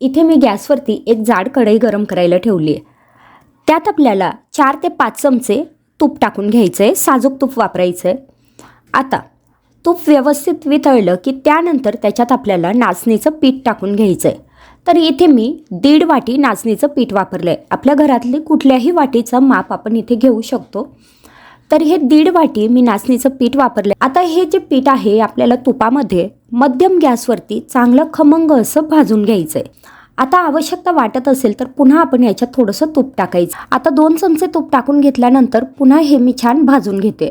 इथे मी गॅसवरती एक जाड कढई गरम करायला ठेवली आहे. त्यात आपल्याला चार ते पाच चमचे तूप टाकून घ्यायचं आहे साजूक तूप वापरायचं आहे आता तूप व्यवस्थित वितळलं की त्यानंतर त्याच्यात आपल्याला नाचणीचं पीठ टाकून घ्यायचं आहे तर इथे मी दीड वाटी नाचणीचं पीठ वापरलं आहे आपल्या घरातली कुठल्याही वाटीचं माप आपण इथे घेऊ शकतो. तर हे दीड वाटी मी नाचणीचं पीठ वापरलं. आता हे जे पीठ आहे आपल्याला तुपामध्ये मध्यम गॅसवरती चांगलं खमंग असं भाजून घ्यायचं आहे आता आवश्यकता वाटत असेल तर पुन्हा आपण याच्यात थोडंसं तूप टाकायचं. आता दोन चमचे तूप टाकून घेतल्यानंतर पुन्हा हे मी छान भाजून घेते.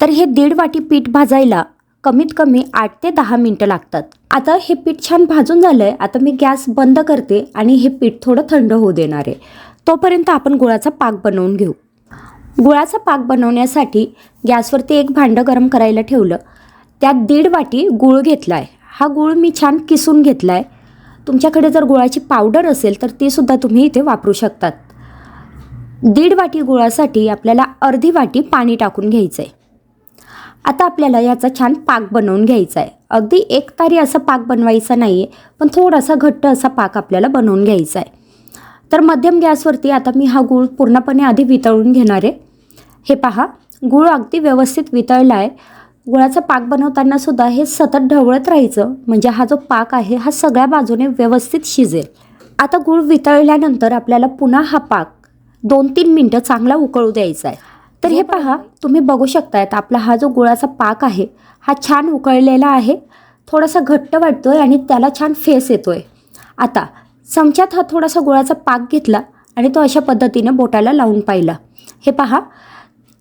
तर हे दीड वाटी पीठ भाजायला कमीत कमी आठ ते दहा मिनटं लागतात. आता हे पीठ छान भाजून झालं आहे आता मी गॅस बंद करते आणि हे पीठ थोडं थंड होऊ देणार आहे. तोपर्यंत आपण गुळाचा पाक बनवून घेऊ. गुळाचा पाक बनवण्यासाठी गॅसवरती एक भांडं गरम करायला ठेवलं. त्यात दीड वाटी गूळ घेतला आहे हा गूळ मी छान किसून घेतला आहे तुमच्याकडे जर गुळाची पावडर असेल तर तीसुद्धा तुम्ही इथे वापरू शकतात. दीड वाटी गुळासाठी आपल्याला अर्धी वाटी पाणी टाकून घ्यायचं आहे आता आपल्याला याचा छान पाक बनवून घ्यायचा आहे अगदी एक तारी असा पाक बनवायचा नाही आहे पण थोडासा घट्ट असा पाक आपल्याला बनवून घ्यायचा आहे तर मध्यम गॅसवरती आता मी हा गूळ पूर्णपणे आधी वितळून घेणार आहे. हे पहा गूळ अगदी व्यवस्थित वितळला आहे गुळाचा पाक बनवताना सुद्धा हे सतत ढवळत राहायचं. म्हणजे हा जो पाक आहे हा सगळ्या बाजूने व्यवस्थित शिजेल. आता गूळ वितळल्यानंतर आपल्याला पुन्हा हा पाक दोन तीन मिनटं चांगला उकळू द्यायचा आहे. तर हे पहा तुम्ही बघू शकतायत आपला हा जो गुळाचा पाक आहे हा छान उकळलेला आहे. थोडासा घट्ट वाटतो आहे आणि त्याला छान फेस येतो आहे आता चमच्यात हा थोडासा गुळाचा पाक घेतला आणि तो अशा पद्धतीने बोटाला लावून पाहिला. हे पहा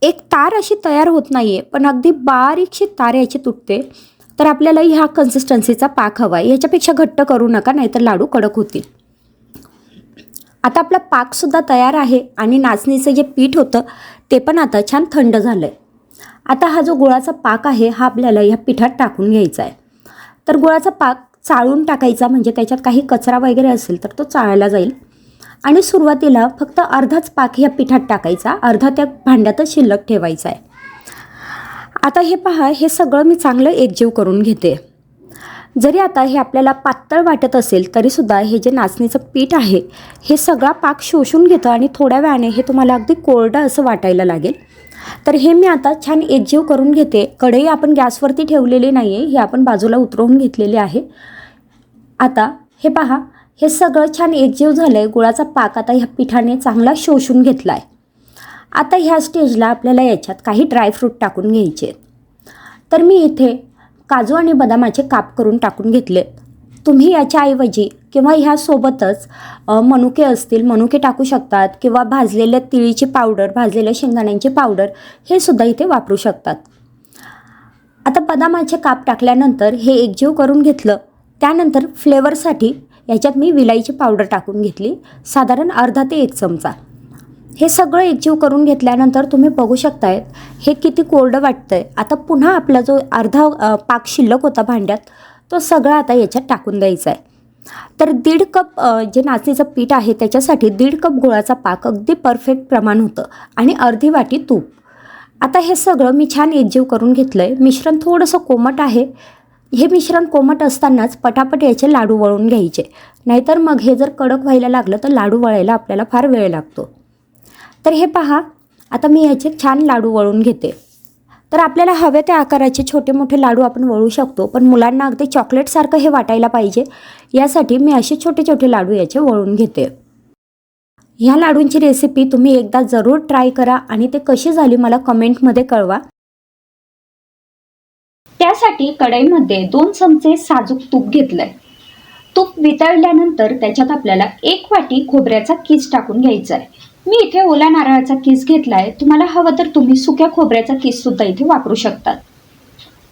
एक तार अशी तयार होत नाही आहे पण अगदी बारीकशी तार याची तुटते. तर आपल्याला ह्या कन्सिस्टन्सीचा पाक हवा आहे. याच्यापेक्षा घट्ट करू नका नाहीतर लाडू कडक होतील. आता आपला पाकसुद्धा तयार आहे आणि नाचणीचं जे पीठ होतं ते पण आता छान थंड झालं आहे आता हा जो गुळाचा पाक आहे हा आपल्याला ह्या पिठात टाकून घ्यायचा आहे. तर गुळाचा पाक चाळून टाकायचा म्हणजे त्याच्यात काही कचरा वगैरे असेल तर तो चाळला जाईल. आणि सुरुवातीला फक्त अर्धाच पाक ह्या पिठात टाकायचा. अर्धा त्या भांड्यातच शिल्लक ठेवायचा आहे. आता हे पहा हे सगळं मी चांगलं एकजीव करून घेते. जरी आता हे आपल्याला पातळ वाटत असेल तरीसुद्धा हे जे नाचणीचं पीठ आहे हे सगळा पाक शोषून घेतं आणि थोड्या वेळाने हे तुम्हाला अगदी कोरडं असं वाटायला लागेल. तर हे मी आता छान एकजीव करून घेते. कढई आपण गॅसवरती ठेवलेली नाही आहे हे आपण बाजूला उतरवून घेतलेले आहे. आता हे पहा हे सगळं छान एकजीव झालं आहे गुळाचा पाक आता ह्या पिठाने चांगला शोषून घेतला आहे आता ह्या स्टेजला आपल्याला याच्यात काही ड्रायफ्रूट टाकून घ्यायचे आहेत. तर मी इथे काजू आणि बदामाचे काप करून टाकून घेतले तुम्ही याच्याऐवजी किंवा ह्यासोबतच मनुके असतील मनुके टाकू शकतात किंवा भाजलेल्या तिळीची पावडर भाजलेल्या शेंगदाण्यांची पावडर हे सुद्धा इथे वापरू शकतात. आता बदामाचे काप टाकल्यानंतर हे एकजीव करून घेतलं. त्यानंतर फ्लेवरसाठी याच्यात मी विलाईची पावडर टाकून घेतली. साधारण अर्धा ते एक चमचा. हे सगळं एकजीव करून घेतल्यानंतर तुम्ही बघू शकतायत हे किती कोरडं वाटतंय. आता पुन्हा आपला जो अर्धा पाक शिल्लक होता भांड्यात तो सगळा आता याच्यात टाकून द्यायचा आहे. तर दीड कप जे नाचणीचं पीठ आहे त्याच्यासाठी दीड कप गुळाचा पाक अगदी परफेक्ट प्रमाण होतं आणि अर्धी वाटी तूप. आता हे सगळं मी छान एकजीव करून घेतलं आहे मिश्रण थोडंसं कोमट आहे हे मिश्रण कोमट असतानाच पटापट याचे लाडू वळून घ्यायचे. नाहीतर मग हे जर कडक व्हायला लागलं तर लाडू वळायला आपल्याला फार वेळ लागतो. तर हे पहा आता मी ह्याचे छान लाडू वळून घेते. तर आपल्याला हवे त्या आकाराचे छोटे मोठे लाडू आपण वळू शकतो पण मुलांना अगदी चॉकलेटसारखं हे वाटायला पाहिजे. यासाठी मी असे छोटे छोटे लाडू याचे वळून घेते. ह्या लाडूंची रेसिपी तुम्ही एकदा जरूर ट्राय करा आणि ते कशी झाली मला कमेंटमध्ये कळवा. त्यासाठी कढईमध्ये दोन चमचे साजूक तूप घेतलंय. तूप वितळल्यानंतर त्याच्यात आपल्याला एक वाटी खोबऱ्याचा किस टाकून घ्यायचा आहे मी इथे ओल्या नारळाचा किस घेतलाय. तुम्हाला हवं तर तुम्ही सुक्या खोबऱ्याचा किस सुद्धा इथे वापरू शकतात.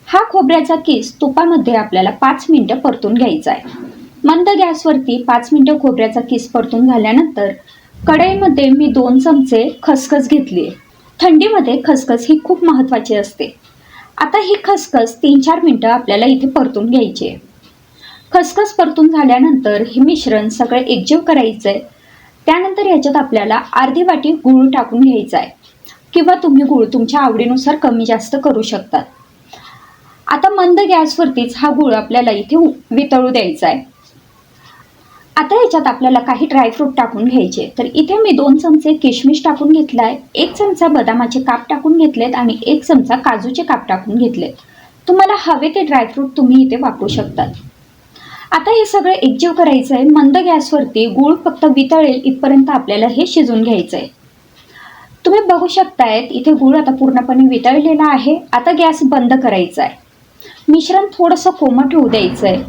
हा खोबऱ्याचा किस तुपामध्ये आपल्याला पाच मिनिटं परतून घ्यायचा आहे मंद गॅसवरती पाच मिनिटं खोबऱ्याचा किस परतून झाल्यानंतर कढईमध्ये मी दोन चमचे खसखस घेतली थंडीमध्ये खसखस ही खूप महत्त्वाची असते. आता ही खसखस तीन चार मिनटं आपल्याला इथे परतून घ्यायची आहे. खसखस परतून झाल्यानंतर हे मिश्रण सगळं एकजीव करायचं आहे त्यानंतर याच्यात आपल्याला अर्धी वाटी गूळ टाकून घ्यायचा आहे. किंवा तुम्ही गूळ तुमच्या आवडीनुसार कमी जास्त करू शकतात. आता मंद गॅसवरतीच हा गूळ आपल्याला इथे वितळू द्यायचा आहे. आता याच्यात आपल्याला काही ड्रायफ्रूट टाकून घ्यायचे. तर इथे मी दोन चमचे किशमिश टाकून घेतलाय. एक चमचा बदामाचे काप टाकून घेतलेत आणि एक चमचा काजूचे काप टाकून घेतलेत. तुम्हाला हवे ते ड्रायफ्रूट तुम्ही इथे वापरू शकतात आता हे सगळं एकजीव करायचं आहे मंद गॅसवरती गूळ फक्त वितळेल इथपर्यंत आपल्याला हे शिजून घ्यायचं आहे तुम्ही बघू शकतायत इथे गूळ आता पूर्णपणे वितळलेला आहे. आता गॅस बंद करायचा आहे मिश्रण थोडंसं कोमट होऊ द्यायचं आहे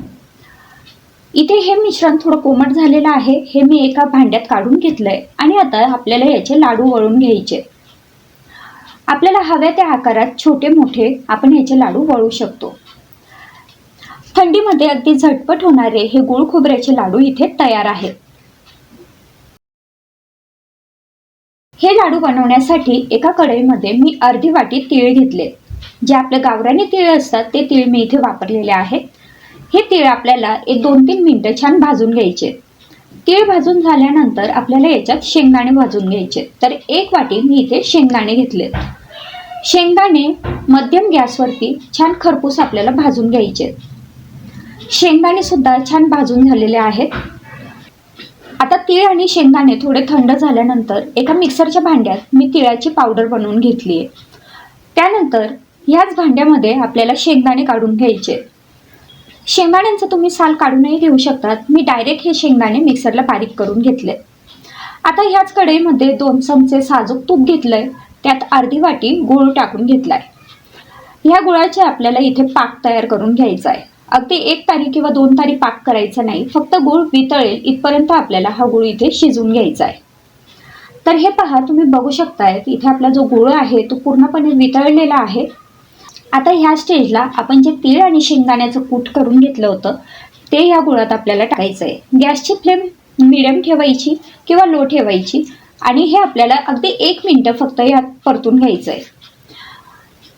इथे हे मिश्रण थोडं कोमट झालेलं आहे. हे मी एका भांड्यात काढून घेतलंय. आणि आता आपल्याला याचे लाडू वळून घ्यायचे. आपल्याला हव्या त्या आकारात छोटे मोठे आपण याचे लाडू वळू शकतो. थंडीमध्ये अगदी झटपट होणारे हे गुळ खोबऱ्याचे लाडू इथे तयार आहेत हे लाडू बनवण्यासाठी एका कढईमध्ये मी अर्धी वाटी तीळ घेतले. जे आपले गावराने तीळ असतात ते तीळ मी इथे वापरलेले आहेत हे तीळ आपल्याला एक दोन तीन मिनटं छान भाजून घ्यायचे. तीळ भाजून झाल्यानंतर आपल्याला याच्यात शेंगदाणे भाजून घ्यायचे. तर एक वाटी मी इथे शेंगदाणे घेतले. शेंगदाणे मध्यम गॅसवरती छान खरपूस आपल्याला भाजून घ्यायचे. शेंगदाणे सुद्धा छान भाजून झालेले आहेत. आता तीळ आणि शेंगदाणे थोडे थंड झाल्यानंतर एका मिक्सरच्या भांड्यात मी तिळाची पावडर बनवून घेतली आहे त्यानंतर ह्याच भांड्यामध्ये आपल्याला शेंगदाणे काढून घ्यायचे. शेंगदाण्यांचं तुम्ही साल काढूनही घेऊ शकतात. मी डायरेक्ट हे शेंगदाणे मिक्सरला बारीक करून घेतले. आता ह्याच कढईमध्ये दोन चमचे साजूक तूप घेतलंय. त्यात अर्धी वाटी गूळ टाकून घेतलाय. ह्या गुळाचे आपल्याला इथे पाक तयार करून घ्यायचा आहे अगदी एक तारी किंवा दोन तारी पाक करायचा नाही. फक्त गूळ वितळेल इथपर्यंत आपल्याला हा गूळ इथे शिजून घ्यायचा आहे तर हे पहा तुम्ही बघू शकताय की इथे आपला जो गुळ आहे तो पूर्णपणे वितळलेला आहे. आता ह्या स्टेजला आपण जे तीळ आणि शेंगदाण्याचं कूट करून घेतलं होतं ते या गुळात आपल्याला टाकायचं आहे गॅसची फ्लेम मिडियम ठेवायची किंवा लो ठेवायची आणि हे आपल्याला अगदी एक मिनटं फक्त यात परतून घ्यायचं आहे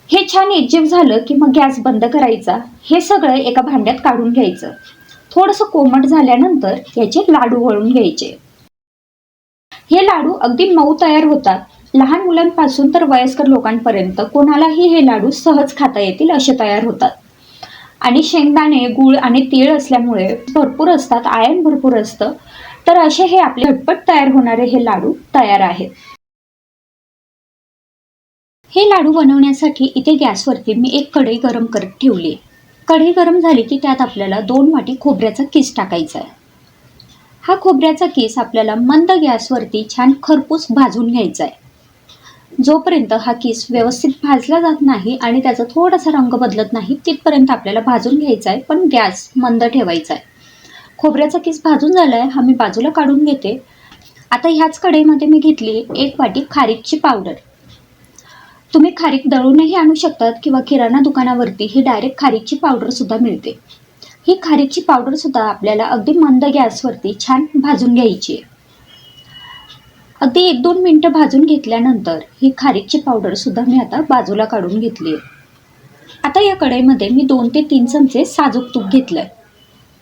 हे छान एकजीव झालं की मग गॅस बंद करायचा. हे सगळं एका भांड्यात काढून घ्यायचं. थोडंसं कोमट झाल्यानंतर याचे लाडू वळून घ्यायचे. हे लाडू अगदी मऊ तयार होतात. लहान मुलांपासून तर वयस्कर लोकांपर्यंत कोणालाही हे लाडू सहज खाता येतील असे तयार होतात. आणि शेंगदाणे गूळ आणि तीळ असल्यामुळे भरपूर असतात आयन भरपूर असतं. तर असे हे आपले झटपट तयार होणारे हे लाडू तयार आहेत. हे लाडू बनवण्यासाठी इथे गॅसवरती मी एक कढई गरम करत ठेवली. कढई गरम झाली की त्यात आपल्याला दोन वाटी खोबऱ्याचा किस टाकायचा आहे. हा खोबऱ्याचा केस आपल्याला मंद गॅसवरती छान खरपूस भाजून घ्यायचा आहे. जोपर्यंत हा किस व्यवस्थित भाजला जात नाही आणि त्याचा थोडासा रंग बदलत नाही तिथपर्यंत आपल्याला भाजून घ्यायचा आहे पण गॅस मंद ठेवायचा आहे. खोबऱ्याचा किस भाजून झाला आहे हा मी बाजूला काढून घेते. आता ह्याच कढईमध्ये मी घेतली एक वाटी खारीकची पावडर. तुम्ही खारीक दळूनही आणू शकतात किंवा किराणा दुकानावरती ही डायरेक्ट खारीकची पावडरसुद्धा मिळते. ही खारीकची पावडरसुद्धा आपल्याला अगदी मंद गॅसवरती छान भाजून घ्यायची आहे. अगदी एक दोन मिनटं भाजून घेतल्यानंतर ही खारीकची पावडरसुद्धा मी आता बाजूला काढून घेतली आहे. आता या कढईमध्ये मी दोन ते तीन चमचे साजूक तूप घेतलं आहे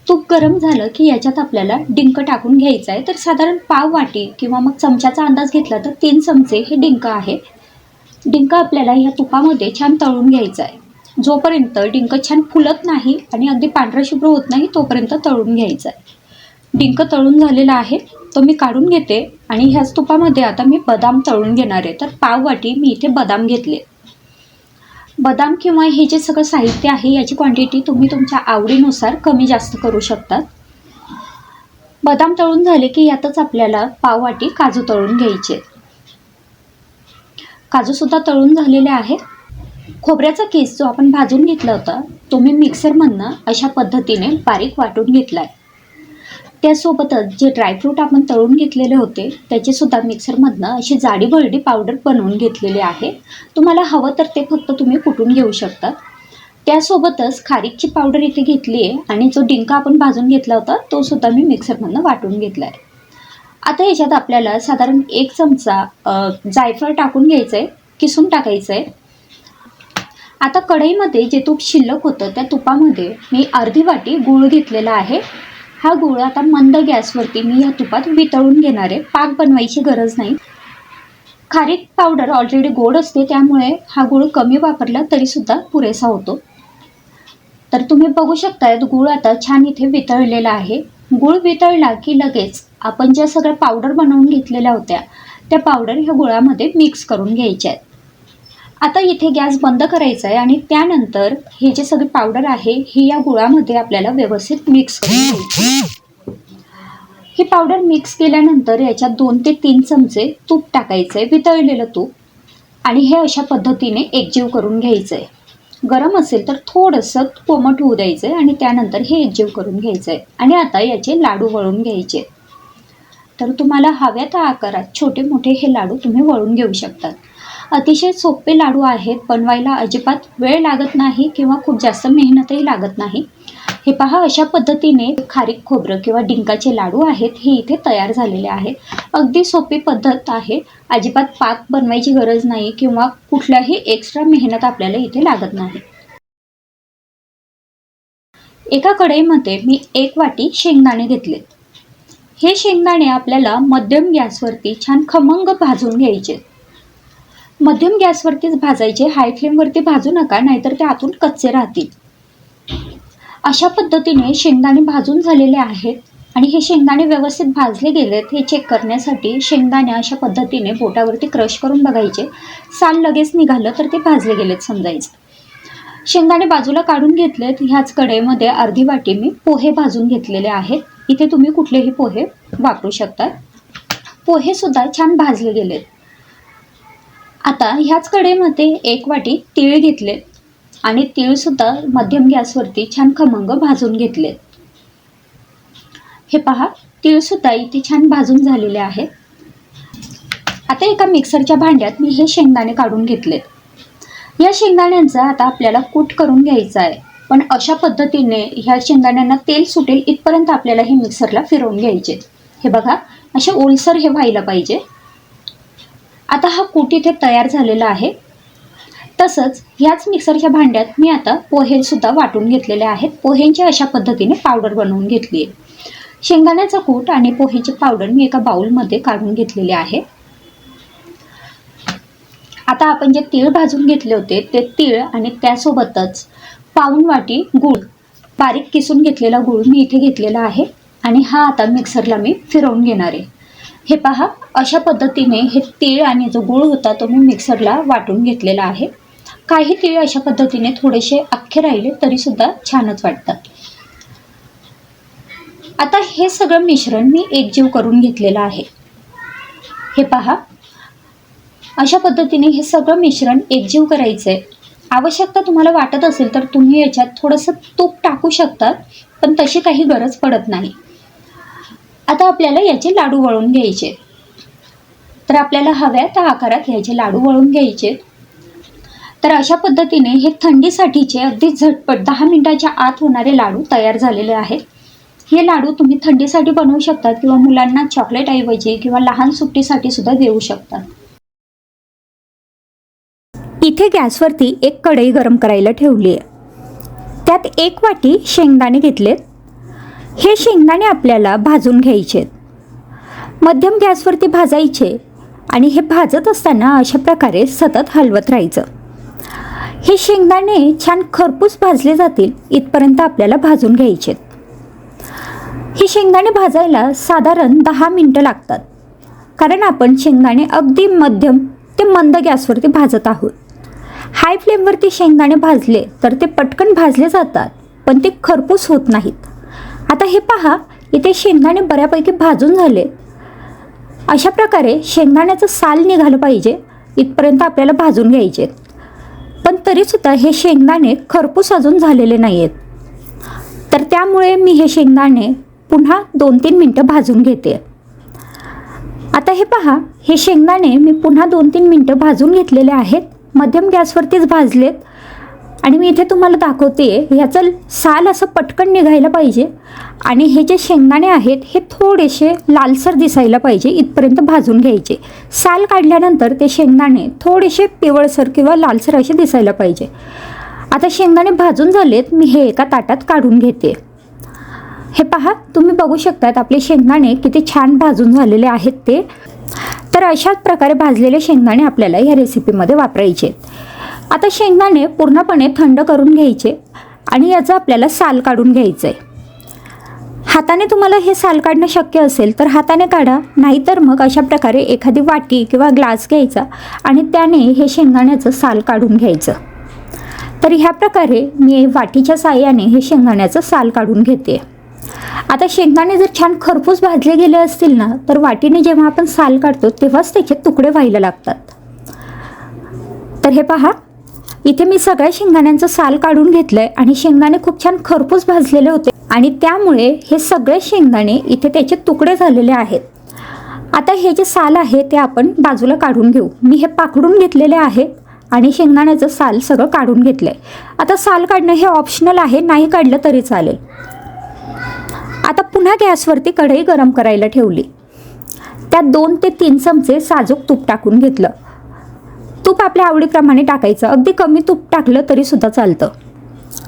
तूप गरम झालं की याच्यात आपल्याला डिंक टाकून घ्यायचं आहे तर साधारण पाव वाटी किंवा मग चमच्याचा अंदाज घेतला तर तीन चमचे हे डिंक आहे. डिंक आपल्याला या तुपामध्ये छान तळून घ्यायचं आहे जोपर्यंत डिंक छान फुलत नाही आणि अगदी पांढरा शुभ्र होत नाही तोपर्यंत तळून घ्यायचं आहे डिंक तळून झालेला आहे तो मी काढून घेते आणि ह्याच तुपामध्ये आता मी बदाम तळून घेणार आहे. तर पाववाटी मी इथे बदाम घेतले. बदाम किंवा हे जे सगळं साहित्य आहे याची क्वांटिटी तुम्ही तुमच्या आवडीनुसार कमी जास्त करू शकतात बदाम तळून झाले की यातच आपल्याला पाववाटी काजू तळून घ्यायचे. काजूसुद्धा तळून झालेले आहेत खोबऱ्याचा केस जो आपण भाजून घेतला होता तो मी मिक्सरमधनं अशा पद्धतीने बारीक वाटून घेतला आहे त्यासोबतच जे ड्रायफ्रूट आपण तळून घेतलेले होते त्याचेसुद्धा मिक्सरमधनं अशी जाडी भरडी पावडर बनवून घेतलेली आहे. तुम्हाला हवं तर ते फक्त तुम्ही कुटून घेऊ शकता. त्यासोबतच खारीकची पावडर इथे घेतली आहे आणि जो डिंका आपण भाजून घेतला होता तो सुद्धा मी मिक्सरमधनं वाटून घेतला आहे आता याच्यात आपल्याला साधारण एक चमचा जायफळ टाकून घ्यायचं आहे किसून टाकायचं आहे आता कढईमध्ये जे तूप शिल्लक होतं त्या तुपामध्ये मी अर्धी वाटी गूळ घेतलेला आहे. हा गूळ आता मंद गॅसवरती मी या तुपात वितळून घेणार आहे. पाक बनवायची गरज नाही. खारीक पावडर ऑलरेडी गोड असते त्यामुळे हा गूळ कमी वापरला तरीसुद्धा पुरेसा होतो. तर तुम्ही बघू शकतायत गूळ आता छान इथे वितळलेला आहे. गुळ वितळला की लगेच आपण ज्या सगळ्या पावडर बनवून घेतलेल्या होत्या त्या पावडर ह्या गुळामध्ये मिक्स करून घ्यायच्या आहेत. आता इथे गॅस बंद करायचा आहे आणि त्यानंतर हे जे सगळे पावडर आहे ही या गुळामध्ये आपल्याला व्यवस्थित मिक्स करून घ्यायची ही पावडर मिक्स केल्यानंतर याच्यात दोन ते तीन चमचे तूप टाकायचं आहे वितळलेलं तूप. आणि हे अशा पद्धतीने एकजीव करून घ्यायचं आहे गरम असेल तर थोडंसं कोमट होऊ द्यायचं आहे आणि त्यानंतर हे एकजीव करून घ्यायचं आहे आणि आता याचे लाडू वळून घ्यायचे. तर तुम्हाला हव्या त्या आकारात छोटे मोठे हे लाडू तुम्ही वळून घेऊ शकतात. अतिशय सोपे लाडू आहेत बनवायला अजिबात वेळ लागत नाही किंवा खूप जास्त मेहनतही लागत नाही. हे पहा अशा पद्धतीने खारीक खोबरं किंवा डिंकाचे लाडू आहेत हे इथे तयार झालेले आहेत अगदी सोपी पद्धत आहे. अजिबात पाक बनवायची गरज नाही किंवा कुठल्याही एक्स्ट्रा मेहनत आपल्याला इथे लागत नाही. एका कढईमध्ये मी एक वाटी शेंगदाणे घेतलेत हे शेंगदाणे आपल्याला मध्यम गॅसवरती छान खमंग भाजून घ्यायचे. मध्यम गॅसवरतीच भाजायचे हाय फ्लेमवरती भाजू नका नाहीतर ते आतून कच्चे राहतील. अशा पद्धतीने शेंगदाणे भाजून झालेले आहेत आणि हे शेंगदाणे व्यवस्थित भाजले गेलेत हे चेक करण्यासाठी शेंगदाणे अशा पद्धतीने बोटावरती क्रश करून बघायचे. साल लगेच निघालं तर ते भाजले गेलेत समजायचं. शेंगदाणे बाजूला काढून घेतलेत ह्याच कढईमध्ये अर्धी वाटी मी पोहे भाजून घेतलेले आहेत. इथे तुम्ही कुठलेही पोहे वापरू शकता. पोहेसुद्धा छान भाजले गेलेत. आता ह्याच कडेमध्ये एक वाटी तीळ घेतले आणि तीळसुद्धा मध्यम गॅसवरती छान खमंग भाजून घेतले. हे पहा तीळसुद्धा इथे छान भाजून झालेले आहेत आता एका मिक्सरच्या भांड्यात मी हे शेंगदाणे काढून घेतले. या शेंगदाण्यांचा आता आपल्याला कूट करून घ्यायचा आहे पण अशा पद्धतीने ह्या शेंगदाण्यांना तेल सुटेल इथपर्यंत आपल्याला हे मिक्सरला फिरवून घ्यायचे. हे बघा असे ओलसर हे व्हायला पाहिजे. आता हा कूट इथे तयार झालेला आहे. तसंच ह्याच मिक्सरच्या भांड्यात मी आता पोहेसुद्धा वाटून घेतलेले आहेत. पोह्यांची अशा पद्धतीने पावडर बनवून घेतली आहे. शेंगदाण्याचा कूट आणि पोहेची पावडर मी एका बाउलमध्ये काढून घेतलेले आहे. आता आपण जे तीळ भाजून घेतले होते ते तीळ आणि त्यासोबतच पाऊण वाटी गूळ बारीक किसून घेतलेला गूळ मी इथे घेतलेला आहे. आणि हा आता मिक्सरला मी फिरवून घेणार आहे. हे पहा अशा पद्धतीने हे तीळ आणि जो गूळ होता तो मी मिक्सरला वाटून घेतलेला आहे. काही तीळ अशा पद्धतीने थोडेसे अख्खे राहिले तरीसुद्धा छानच वाटतात. आता हे सगळं मिश्रण मी एकजीव करून घेतलेलं आहे. हे पहा अशा पद्धतीने हे सगळं मिश्रण एकजीव करायचं आहे आवश्यकता तुम्हाला वाटत असेल तर तुम्ही याच्यात थोडंसं तूप टाकू शकतात पण तशी काही गरज पडत नाही. आता आपल्याला याचे लाडू वळून घ्यायचे. तर आपल्याला हव्या त्या आकारात ह्याचे लाडू वळून घ्यायचे. तर अशा पद्धतीने हे थंडीसाठीचे अगदी झटपट दहा मिनटाच्या आत होणारे लाडू तयार झालेले आहेत. हे लाडू तुम्ही थंडीसाठी बनवू शकतात किंवा मुलांना चॉकलेट ऐवजी किंवा लहान सुट्टीसाठी सुद्धा देऊ शकतात. इथे गॅसवरती एक कढई गरम करायला ठेवली आहे त्यात एक वाटी शेंगदाणे घेतलेत. हे शेंगदाणे आपल्याला भाजून घ्यायचे. मध्यम गॅसवरती भाजायचे आणि हे भाजत असताना अशा प्रकारे सतत हलवत राहायचं. हे शेंगदाणे छान खरपूस भाजले जातील इथपर्यंत आपल्याला भाजून घ्यायचे. हे शेंगदाणे भाजायला साधारण दहा मिनटं लागतात. कारण आपण शेंगदाणे अगदी मध्यम ते मंद गॅसवरती भाजत आहोत. हाय फ्लेमवरती शेंगदाणे भाजले तर ते पटकन भाजले जातात पण ते खरपूस होत नाहीत. आता हे पहा इथे शेंगदाणे बऱ्यापैकी भाजून झाले. अशा प्रकारे शेंगदाण्याचं साल निघालं पाहिजे इथपर्यंत आपल्याला भाजून घ्यायचे. पण तरीसुद्धा हे शेंगदाणे खरपूस अजून झालेले नाही आहेत तर त्यामुळे मी हे शेंगदाणे पुन्हा दोन तीन मिनटं भाजून घेते. आता हे पहा हे शेंगदाणे मी पुन्हा दोन तीन मिनटं भाजून घेतलेले आहेत. मध्यम गॅसवरतीच भाजलेत. आणि मी इथे तुम्हाला दाखवते ह्याचं साल असं पटकन निघायला पाहिजे. आणि हे जे शेंगदाणे आहेत हे थोडेसे लालसर दिसायला पाहिजे इथपर्यंत भाजून घ्यायचे. साल काढल्यानंतर ते शेंगदाणे थोडेसे पिवळसर किंवा लालसर असे दिसायला पाहिजे. आता शेंगदाणे भाजून झालेत मी हे एका ताटात काढून घेते. हे पहा तुम्ही बघू शकतात आपले शेंगदाणे किती छान भाजून झालेले आहेत ते. तर अशाच प्रकारे भाजलेले शेंगदाणे आपल्याला या रेसिपीमध्ये वापरायचे. आता शेंगदाणे पूर्णपणे थंड करून घ्यायचे आणि याचं आपल्याला साल काढून घ्यायचं आहे हाताने तुम्हाला हे साल काढणं शक्य असेल तर हाताने काढा. नाहीतर मग अशा प्रकारे एखादी वाटी किंवा ग्लास घ्यायचा आणि त्याने हे शेंगदाण्याचं साल काढून घ्यायचं. तर ह्या प्रकारे मी वाटीच्या साह्याने हे शेंगदाण्याचं साल काढून घेते. आता शेंगदाणे जर छान खरपूस भाजले गेले असतील ना तर वाटीने जेव्हा आपण साल काढतो तेव्हाच त्याचे तुकडे व्हायला लागतात. तर हे पहा इथे मी सगळ्या शेंगदाण्यांचं साल काढून घेतलंय आणि शेंगदाणे खूप छान खरपूस भाजलेले होते. आणि त्यामुळे हे सगळे शेंगदाणे इथे त्याचे तुकडे झालेले आहेत. आता हे जे साल आहे ते आपण बाजूला काढून घेऊ. मी हे पाकडून घेतलेले आहे आणि शेंगदाण्याचं साल सगळं काढून घेतलंय. आता साल काढणं हे ऑप्शनल आहे नाही काढलं तरी चालेल. आता पुन्हा गॅसवरती कढई गरम करायला ठेवली. त्यात दोन ते तीन चमचे साजूक तूप टाकून घेतलं. तूप आपल्या आवडीप्रमाणे टाकायचं. अगदी कमी तूप टाकलं तरी सुद्धा चालतं.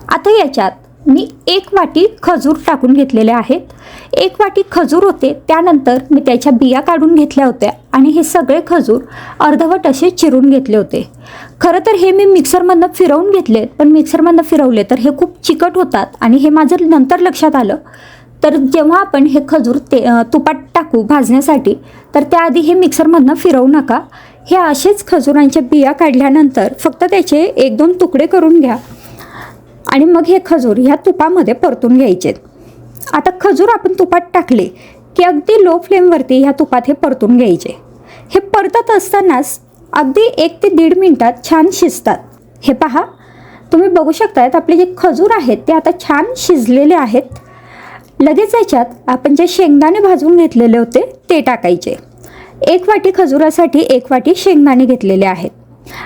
आता याच्यात मी एक वाटी खजूर टाकून घेतलेले आहेत. एक वाटी खजूर होते त्यानंतर मी त्याच्या बिया काढून घेतल्या होत्या आणि हे सगळे खजूर अर्धवट असे चिरून घेतले होते. खरं तर हे मी मिक्सरमधनं फिरवून घेतले पण मिक्सरमधनं फिरवले तर हे खूप चिकट होतात आणि हे माझं नंतर लक्षात आलं. तर जेव्हा आपण हे खजूर ते तुपात टाकू भाजण्यासाठी तर त्याआधी हे मिक्सरमधनं फिरवू नका. हे असेच खजुरांच्या बिया काढल्यानंतर फक्त त्याचे एक दोन तुकडे करून घ्या. आणि मग हे खजूर ह्या तुपामध्ये परतून घ्यायचे. आता खजूर आपण तुपात टाकले की अगदी लो फ्लेमवरती ह्या तुपात हे परतून घ्यायचे. हे परतत असतानाच अगदी एक ते दीड मिनटात छान शिजतात. हे पहा तुम्ही बघू शकतायत आपले जे खजूर आहेत ते आता छान शिजलेले आहेत. लगेच याच्यात आपण जे शेंगदाणे भाजून घेतलेले होते ते टाकायचे. एक वाटी खजुरासाठी एक वाटी शेंगदाणे घेतलेले आहेत.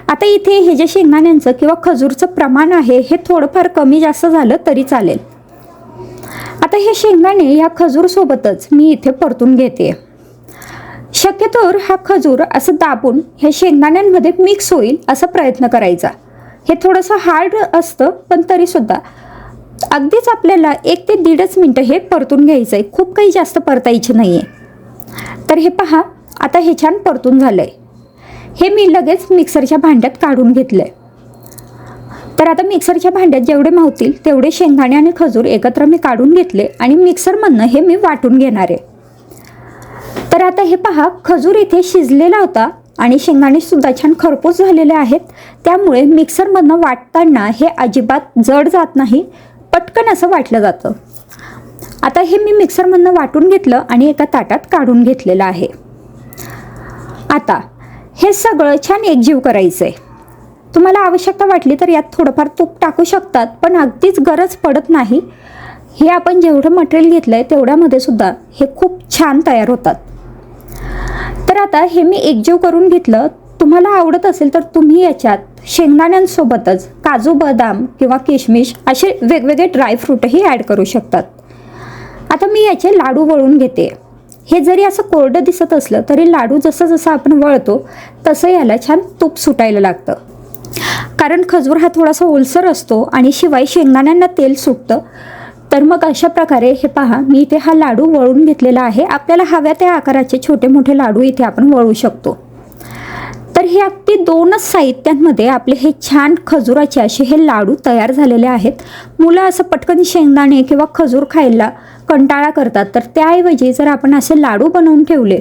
आता इथे हे जे शेंगदाण्यांचं किंवा खजूरचं प्रमाण आहे हे थोडंफार कमी जास्त झालं तरी चालेल. आता हे शेंगदाणे या खजूरसोबतच मी इथे परतून घेते. शक्यतोवर हा खजूर असं दाबून हे शेंगदाण्यांमध्ये मिक्स होईल असा प्रयत्न करायचा. हे थोडंसं हार्ड असतं पण तरीसुद्धा. अगदीच आपल्याला एक ते दीडच मिनटं हे परतून घ्यायचं आहे खूप काही जास्त परतायचे नाही आहे तर हे पहा आता हे छान परतून झालं आहे हे मी लगेच मिक्सरच्या भांड्यात काढून घेतलं आहे तर आता मिक्सरच्या भांड्यात जेवढे मावतील तेवढे शेंगदाणे आणि खजूर एकत्र मी काढून घेतले आणि मिक्सरमधनं हे मी वाटून घेणार आहे. तर आता हे पहा खजूर इथे शिजलेला होता आणि शेंगदाणे सुद्धा छान खरपूस झालेले आहेत. त्यामुळे मिक्सरमधनं वाटताना हे अजिबात जड जात नाही पटकन असं वाटलं जातं. आता हे मी मिक्सरमधनं वाटून घेतलं आणि एका ताटात काढून घेतलेलं आहे. आता हे सगळं छान एकजीव करायचं आहे तुम्हाला आवश्यकता वाटली तर यात थोडंफार तूप टाकू शकतात पण अगदीच गरज पडत नाही. हे आपण जेवढं मटेरियल घेतलं आहे तेवढ्यामध्ये सुद्धा हे खूप छान तयार होतात. तर आता हे मी एकजीव करून घेतलं. तुम्हाला आवडत असेल तर तुम्ही याच्यात शेंगदाण्यांसोबतच काजू बदाम किंवा किशमिश असे वेगवेगळे ड्रायफ्रूटही ॲड करू शकतात. आता मी याचे लाडू वळून घेते. हे जरी असं कोरडं दिसत असलं तरी लाडू जसं जसं आपण वळतो तसं याला छान तूप सुटायला लागतं. कारण खजूर हा थोडासा ओलसर असतो आणि शिवाय शेंगदाण्यांना तेल सुटतं. तर मग अशा प्रकारे हे पहा मी इथे हा लाडू वळून घेतलेला आहे. आपल्याला हव्या त्या आकाराचे छोटे मोठे लाडू इथे आपण वळू शकतो. तर हे अगदी दोनच साहित्यांमध्ये आपले हे छान खजुराचे असे हे लाडू तयार झालेले आहेत. मुलं असं पटकन शेंगदाणे किंवा खजूर खायला कंटाळा करतात. तर त्याऐवजी जर आपण असे लाडू बनवून ठेवले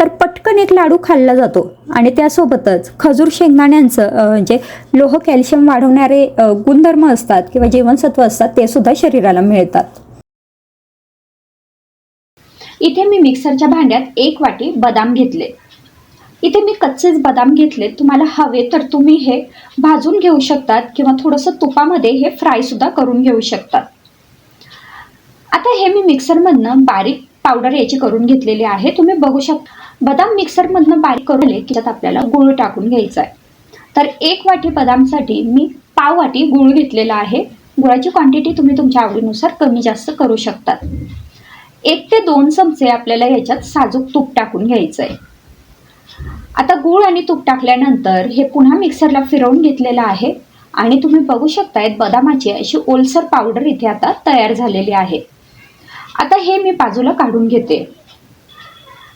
तर पटकन एक लाडू खाल्ला जातो. आणि त्यासोबतच खजूर शेंगदाण्यांचं जे म्हणजे लोह कॅल्शियम वाढवणारे गुणधर्म असतात किंवा जीवनसत्व असतात ते सुद्धा शरीराला मिळतात. इथे मी मिक्सरच्या भांड्यात एक वाटी बदाम घेतले. इथे मी कच्चेच बदाम घेतले. तुम्हाला हवे तर तुम्ही हे भाजून घेऊ शकतात किंवा थोडंसं तुपामध्ये हे फ्राय सुद्धा करून घेऊ शकतात. आता हे मी मिक्सरमधनं बारीक पावडर याची करून घेतलेली आहे. तुम्ही बघू शकता बदाम मिक्सरमधनं बारीक करून की त्यात आपल्याला गुळ टाकून घ्यायचा आहे. तर एक वाटी बदामसाठी मी पाव वाटी गुळ घेतलेला आहे. गुळाची क्वांटिटी तुम्ही तुमच्या आवडीनुसार कमी जास्त करू शकतात. एक ते दोन चमचे आपल्याला याच्यात साजूक तूप टाकून घ्यायचं आहे आता गूळ आणि तूप टाकल्यानंतर हे पुन्हा मिक्सरला फिरवून घेतलेलं आहे. आणि तुम्ही बघू शकतायत बदामाची अशी ओलसर पावडर इथे आता तयार झालेली आहे. आता हे मी बाजूला काढून घेते.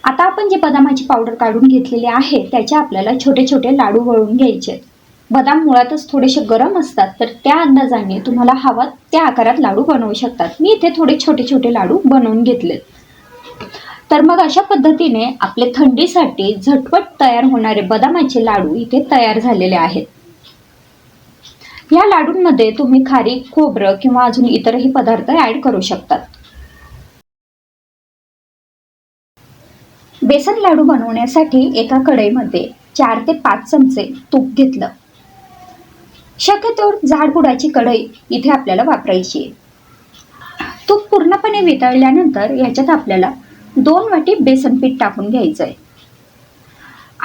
आता आपण जे बदामाची पावडर काढून घेतलेली आहे त्याचे आपल्याला छोटे छोटे लाडू वळून घ्यायचे आहेत. बदाम मुळातच थोडेसे गरम असतात तर त्या अंदाजाने तुम्हाला हवा त्या आकारात लाडू बनवू शकतात. मी इथे थोडे छोटे छोटे लाडू बनवून घेतलेत. तर मग अशा पद्धतीने आपले थंडीसाठी झटपट तयार होणारे बदामाचे लाडू इथे तयार झालेले आहेत. या लाडूंमध्ये तुम्ही खारी खोबरं किंवा अजून इतरही पदार्थ ॲड करू शकतात. बेसन लाडू बनवण्यासाठी एका कढईमध्ये चार ते पाच चमचे तूप घेतलं. शक्यतोवर जाडबुडाची कढई इथे आपल्याला वापरायची आहे. तूप पूर्णपणे वितळल्यानंतर याच्यात आपल्याला दोन वाटी बेसन पीठ टाकून घ्यायचं आहे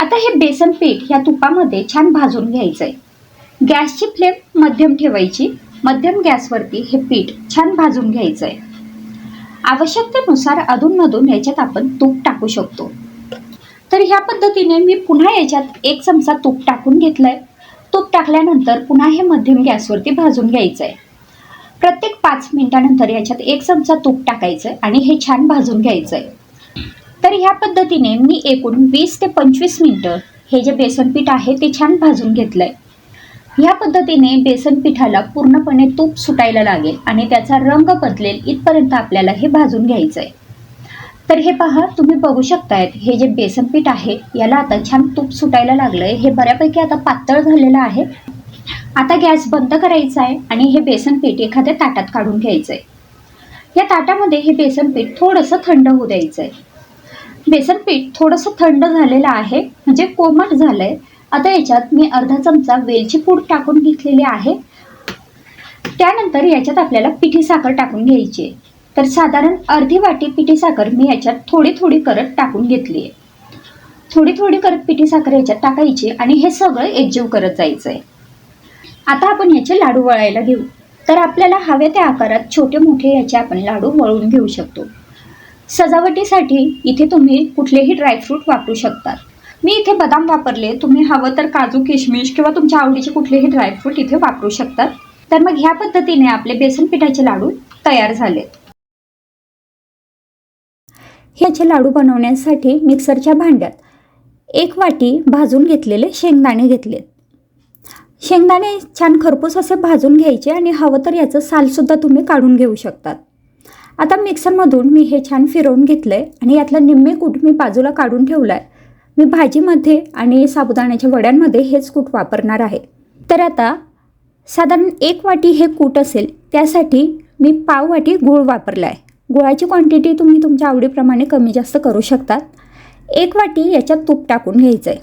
आता हे बेसन पीठ या तुपामध्ये छान भाजून घ्यायचं आहे गॅसची फ्लेम मध्यम ठेवायची. मध्यम गॅसवरती हे पीठ छान भाजून घ्यायचं आहे आवश्यकतेनुसार अधूनमधून याच्यात आपण तूप टाकू शकतो. तर ह्या पद्धतीने मी पुन्हा याच्यात एक चमचा तूप टाकून घेतलंय. तूप टाकल्यानंतर पुन्हा हे मध्यम गॅसवरती भाजून घ्यायचं आहे प्रत्येक पाच मिनिटानंतर याच्यात एक चमचा तूप टाकायचं आणि हे छान भाजून घ्यायचं आहे तर ह्या पद्धतीने मी एकूण वीस ते पंचवीस मिनटं हे जे बेसन पीठ आहे ते छान भाजून घेतलं आहे ह्या पद्धतीने बेसन पिठाला पूर्णपणे तूप सुटायला लागेल आणि त्याचा रंग बदलेल इथपर्यंत आपल्याला हे भाजून घ्यायचं आहे तर हे पहा तुम्ही बघू शकतायत हे जे बेसन पीठ आहे याला आता छान तूप सुटायला लागलंय. हे बऱ्यापैकी आता पातळ झालेलं आहे. आता गॅस बंद करायचा आहे आणि हे बेसन पीठ एखाद्या ताटात काढून घ्यायचं आहे या ताटामध्ये हे बेसन पीठ थोडंसं थंड होऊ द्यायचं आहे बेसन पीठ थोडंसं थंड झालेलं आहे म्हणजे कोमट झालंय आता याच्यात मी अर्धा चमचा वेलची पूड टाकून घेतलेली आहे. त्यानंतर याच्यात आपल्याला पिठी साखर टाकून घ्यायची आहे. तर साधारण अर्धी वाटी पिठी साखर मी याच्यात थोडी थोडी करत टाकून घेतली आहे. थोडी थोडी करत पिठी साखर याच्यात टाकायची आणि हे सगळं एकजीव करत जायचं आहे आता आपण याचे लाडू वळायला घेऊ. तर आपल्याला हव्या त्या आकारात छोटे मोठे याचे आपण लाडू वळून घेऊ शकतो. सजावटीसाठी इथे तुम्ही कुठलेही ड्रायफ्रूट वापरू शकतात. मी इथे बदाम वापरले. तुम्ही हवं तर काजू किशमिश किंवा तुमच्या आवडीचे कुठलेही ड्रायफ्रूट इथे वापरू शकतात. तर मग ह्या पद्धतीने आपले बेसन पिठाचे लाडू तयार झालेत ह्याचे लाडू बनवण्यासाठी मिक्सरच्या भांड्यात एक वाटी भाजून घेतलेले शेंगदाणे घेतलेत शेंगदाणे छान खरपूस असे भाजून घ्यायचे आणि हवं तर याचं सालसुद्धा तुम्ही काढून घेऊ शकतात. आता मिक्सरमधून मी हे छान फिरवून घेतलं आहे आणि यातलं निम्मे कूट मी बाजूला काढून ठेवलं आहे मी भाजीमध्ये आणि साबुदाण्याच्या वड्यांमध्ये हेच कूट वापरणार आहे. तर आता साधारण एक वाटी हे कूट असेल त्यासाठी मी पाव वाटी गूळ वापरला आहे गुळाची क्वांटिटी तुम्ही तुमच्या आवडीप्रमाणे कमी जास्त करू शकतात. एक वाटी याच्यात तूप टाकून घ्यायचं आहे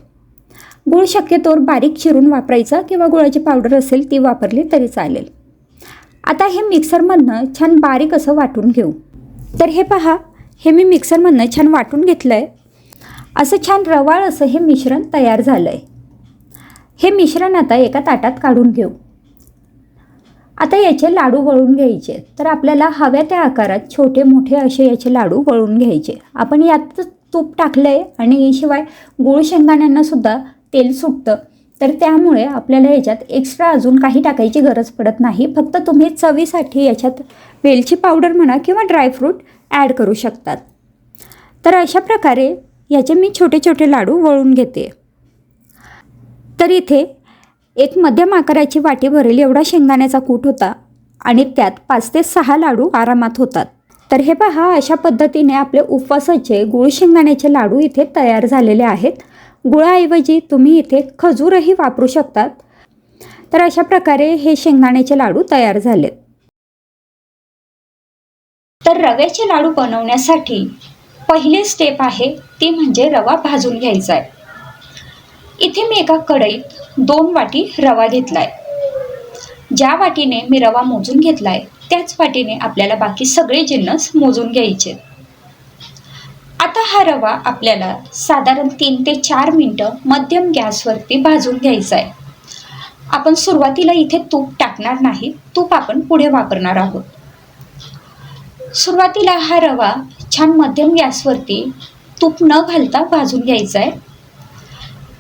गूळ शक्यतोवर बारीक चिरून वापरायचा किंवा गुळाची पावडर असेल ती वापरली तरी चालेल. आता हे मिक्सरमधनं छान बारीक असं वाटून घेऊ. तर हे पहा हे मी मिक्सरमधनं छान वाटून घेतलं आहे असं छान रवाळ असं हे मिश्रण तयार झालं आहे हे मिश्रण आता एका ताटात काढून घेऊ. आता याचे लाडू वळून घ्यायचे. तर आपल्याला हव्या त्या आकारात छोटे मोठे असे याचे लाडू वळून घ्यायचे. आपण यात तूप टाकलं आहे आणि शिवाय गूळ शेंगदाण्यांनासुद्धा तेल सुटतं. तर त्यामुळे आपल्याला याच्यात एक्स्ट्रा अजून काही टाकायची गरज पडत नाही. फक्त तुम्ही चवीसाठी याच्यात वेलची पावडर म्हणा किंवा ड्रायफ्रूट ॲड करू शकतात. तर अशा प्रकारे याचे मी छोटे छोटे लाडू वळून घेते. तर इथे एक मध्यम आकाराची वाटी भरेल एवढा शेंगदाण्याचा कूट होता आणि त्यात पाच ते सहा लाडू आरामात होतात. तर हे पहा अशा पद्धतीने आपले उपवासाचे गुळ शेंगदाण्याचे लाडू इथे तयार झालेले आहेत. गुळाऐवजी तुम्ही इथे खजूरही वापरू शकतात. तर अशा प्रकारे हे शेंगदाण्याचे लाडू तयार झालेत. तर रव्याचे लाडू बनवण्यासाठी पहिली स्टेप आहे ती म्हणजे रवा भाजून घ्यायचा आहे इथे मी एका कढईत दोन वाटी रवा घेतला आहे ज्या वाटीने मी रवा मोजून घेतला आहे त्याच वाटीने आपल्याला बाकी सगळे जिन्नस मोजून घ्यायचे. आता हा रवा आपल्याला साधारण तीन ते चार मिनटं मध्यम गॅसवरती भाजून घ्यायचा आहे आपण सुरुवातीला इथे तूप टाकणार नाही तूप आपण पुढे वापरणार आहोत. सुरुवातीला हा रवा छान मध्यम गॅसवरती तूप न घालता भाजून घ्यायचा आहे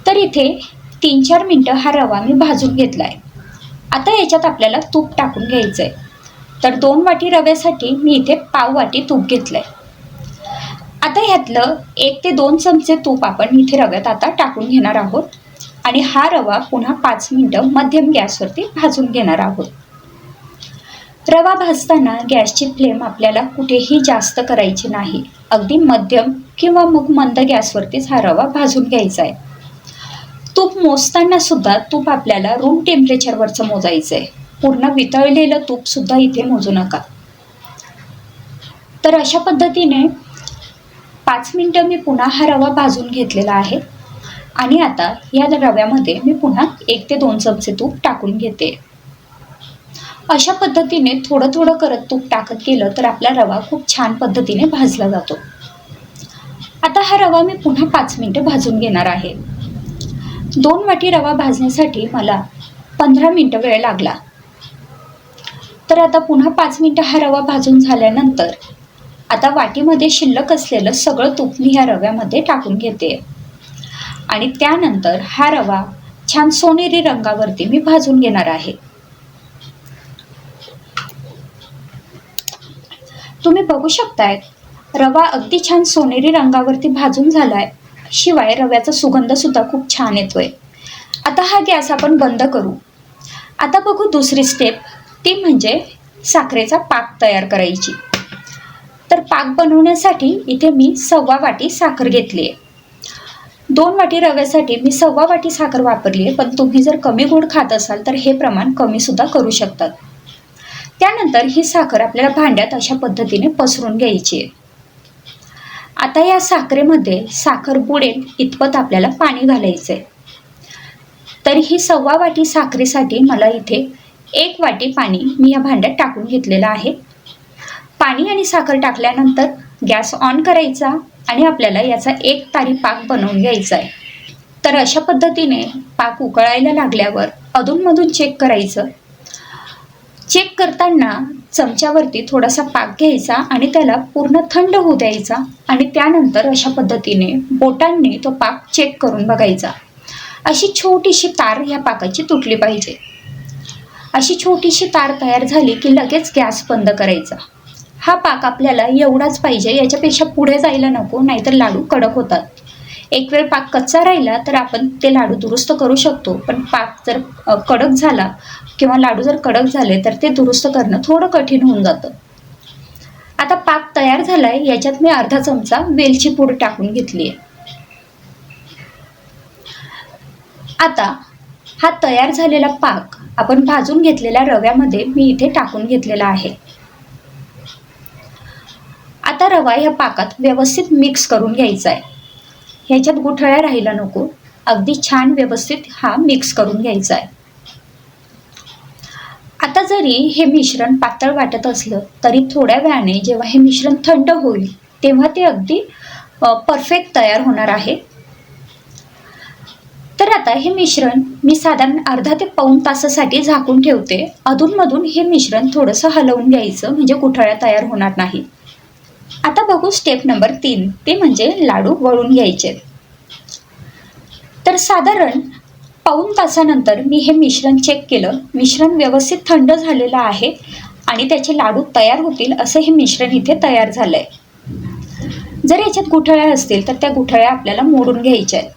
तर इथे तीन चार मिनटं हा रवा मी भाजून घेतला आहे आता याच्यात आपल्याला तूप टाकून घ्यायचं आहे तर दोन वाटी रव्यासाठी मी इथे पाव वाटी तूप घेतलं आहे आता ह्यातलं एक ते दोन चमचे तूप आपण इथे रव्यात आता टाकून घेणार आहोत आणि हा रवा पुन्हा पाच मिनटं मध्यम गॅसवरती भाजून घेणार आहोत. रवा भाजताना गॅसची फ्लेम आपल्याला कुठेही जास्त करायची नाही. अगदी मध्यम किंवा मग मंद गॅसवरतीच हा रवा भाजून घ्यायचा आहे. तूप मोजताना सुद्धा तूप आपल्याला रूम टेम्परेचरवरचं मोजायचं आहे पूर्ण वितळलेलं तूपसुद्धा इथे मोजू नका. तर अशा पद्धतीने पाच मिनटं मी पुन्हा हा रवा भाजून घेतलेला आहे. आणि आता या रव्यामध्ये मी पुन्हा एक ते दोन चमचे तूप टाकून घेते. अशा पद्धतीने थोडं थोडं करत तूप टाकत गेलं तर आपला रवा खूप छान पद्धतीने भाजला जातो. आता हा रवा मी पुन्हा पाच मिनटं भाजून घेणार आहे. दोन वाटी रवा भाजण्यासाठी मला पंधरा मिनटं वेळ लागला. तर आता पुन्हा पाच मिनटं हा रवा भाजून झाल्यानंतर आता वाटीमध्ये शिल्लक असलेलं सगळं तूप मी ह्या रव्यामध्ये टाकून घेते. आणि त्यानंतर हा रवा छान सोनेरी रंगावरती मी भाजून घेणार आहे. तुम्ही बघू शकताय रवा अगदी छान सोनेरी रंगावरती भाजून झालाय. शिवाय रव्याचा सुगंध सुद्धा खूप छान येतोय. आता हा गॅस आपण बंद करू. आता बघू दुसरी स्टेप ती म्हणजे साखरेचा पाक तयार करायची. तर पाक बनवण्यासाठी इथे मी सव्वा वाटी साखर घेतली आहे. दोन वाटी रव्यासाठी मी सव्वा वाटी साखर वापरली आहे पण तुम्ही जर कमी गोड खात असाल तर हे प्रमाण कमीसुद्धा करू शकतात. त्यानंतर ही साखर आपल्याला भांड्यात अशा पद्धतीने पसरून घ्यायची आहे. आता या साखरेमध्ये साखर बुडेल इतपत आपल्याला पाणी घालायचं आहे तर ही सव्वा वाटी साखरेसाठी मला इथे एक वाटी पाणी मी या भांड्यात टाकून घेतलेलं आहे. पाणी आणि साखर टाकल्यानंतर गॅस ऑन करायचा आणि आपल्याला याचा एक तारी पाक बनवून घ्यायचा आहे तर अशा पद्धतीने पाक उकळायला लागल्यावर अधूनमधून चेक करायचं चेक करताना चमच्यावरती थोडासा पाक घ्यायचा आणि त्याला पूर्ण थंड होऊ द्यायचा आणि त्यानंतर अशा पद्धतीने बोटांनी तो पाक चेक करून बघायचा. अशी छोटीशी तार ह्या पाकाची तुटली पाहिजे. अशी छोटीशी तार तयार झाली की लगेच गॅस बंद करायचा. हा पाक आपल्याला एवढाच पाहिजे याच्यापेक्षा पुढे जायला नको नाहीतर लाडू कडक होतात. एक वेळ पाक कच्चा राहिला तर आपण ते लाडू दुरुस्त करू शकतो पण पाक जर कडक झाला किंवा लाडू जर कडक झाले तर ते दुरुस्त करणं थोडं कठीण होऊन जातं. आता पाक तयार झालाय याच्यात मी अर्धा चमचा वेलची पूड टाकून घेतली आहे. आता हा तयार झालेला पाक आपण भाजून घेतलेल्या रव्यामध्ये मी इथे टाकून घेतलेला आहे. आता रवा ह्या पाकात व्यवस्थित मिक्स करून घ्यायचा आहे. ह्याच्यात गुठळ्या राहायला नको अगदी छान व्यवस्थित हा मिक्स करून घ्यायचा आहे. आता जरी हे मिश्रण पातळ वाटत असलं तरी थोड्या वेळाने जेव्हा हे मिश्रण थंड होईल तेव्हा ते अगदी परफेक्ट तयार होणार आहे. तर आता हे मिश्रण मी साधारण अर्धा ते पाऊण तासासाठी झाकून ठेवते. अधूनमधून हे मिश्रण थोडंसं हलवून घ्यायचं म्हणजे कुठळ्या तयार होणार नाही. आता बघू स्टेप नंबर तीन ते म्हणजे लाडू वळून घ्यायचे. तर साधारण पाऊण तासानंतर मी हे मिश्रण चेक केलं. मिश्रण व्यवस्थित थंड झालेलं आहे आणि त्याचे लाडू तयार होतील असं हे मिश्रण इथे तयार झालं आहे जर याच्यात गुठळ्या असतील तर त्या गुठळ्या आपल्याला मोडून घ्यायच्या आहेत.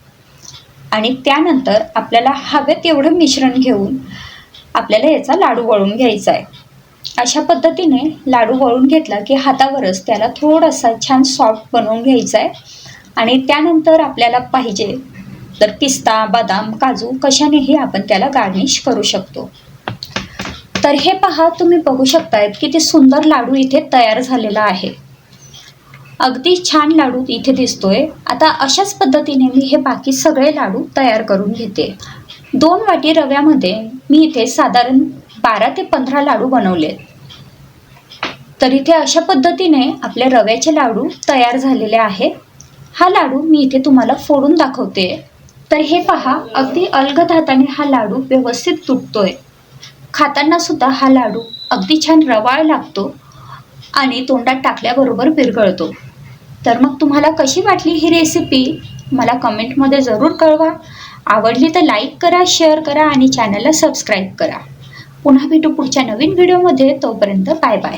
आणि त्यानंतर आपल्याला हवेत एवढं मिश्रण घेऊन आपल्याला याचा लाडू वळून घ्यायचा आहे. अशा पद्धतीने लाडू वळून घेतला की हातावरच त्याला थोडासा छान सॉफ्ट बनवून घ्यायचा आहे. आणि त्यानंतर आपल्याला पाहिजे तर पिस्ता बदाम काजू कशानेही आपण त्याला गार्निश करू शकतो. तर हे पहा तुम्ही बघू शकतायत किती सुंदर लाडू इथे तयार झालेला आहे. अगदी छान लाडू इथे दिसतोय. आता अशाच पद्धतीने मी हे बाकी सगळे लाडू तयार करून घेते. दोन वाटी रव्यामध्ये मी इथे साधारण बारा ते पंधरा लाडू बनवले. तर इथे अशा पद्धतीने आपले रव्याचे लाडू तयार झालेले आहेत. हा लाडू मी इथे तुम्हाला फोडून दाखवते. तर हे पहा अगदी अलगद हाताने हा लाडू व्यवस्थित तुटतोय. खाताना सुद्धा हा लाडू अगदी छान रवाळ लागतो आणि तोंडात टाकल्याबरोबर विरघळतो. तर मग तुम्हाला कशी वाटली ही रेसिपी मला कमेंटमध्ये जरूर कळवा. आवडली तर लाईक करा शेअर करा आणि चॅनलला सबस्क्राईब करा. पुन्हा भेटू पुढच्या नवीन व्हिडिओमध्ये तोपर्यंत बाय बाय